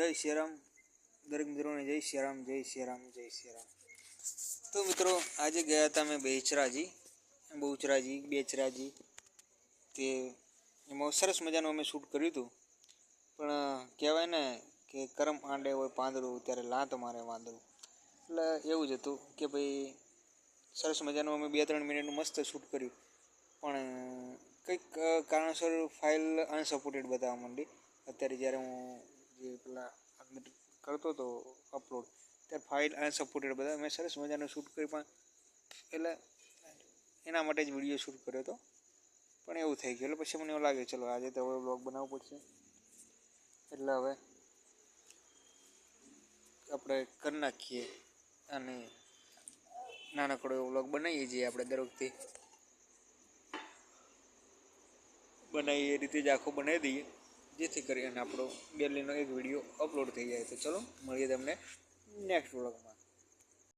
જય શ્રીરામ દરેક મિત્રોને જય શ્રીરામ જય શ્રીરામ જય શ્રીરામ તો મિત્રો, આજે ગયા હતા અમે બેચરાજી બહુચરાજી બેચરાજી તે એમાં સરસ મજાનું અમે શૂટ કર્યું હતું. પણ, કહેવાય ને કે કરમ આંડે હોય પાંદડું, ત્યારે લાત મારે વાંદરું. એટલે એવું જ હતું કે ભાઈ, સરસ મજાનું અમે બે ત્રણ મિનિટનું મસ્ત શૂટ કર્યું. પણ, કંઈક કારણસર ફાઇલ અનસપોર્ટેડ બતાવવા માંડી. અત્યારે જ્યારે હું કરતો હતો અપલોડ ત્યારે ફાઇલ અનસપોર્ટેડ બધા મેં સરસ મજાનું શૂટ કરી પણ એટલે એના માટે જ વીડિયો શૂટ કર્યો હતો પણ એવું થઈ ગયું. એટલે પછી મને એવું લાગે ચલો, આજે તો હવે બ્લોગ બનાવવો પડશે. એટલે હવે આપણે કરી નાખીએ અને નાનકડો એવો બ્લોગ બનાવીએ છીએ આપણે દર વખતે બનાવીએ એ રીતે જ આખો બનાવી દઈએ. જેથી કરીને આપણો ડેલીનો એક વીડિયો અપલોડ થઈ જાય. તો ચલો, મળીએ તમને નેક્સ્ટ વ્લોગમાં.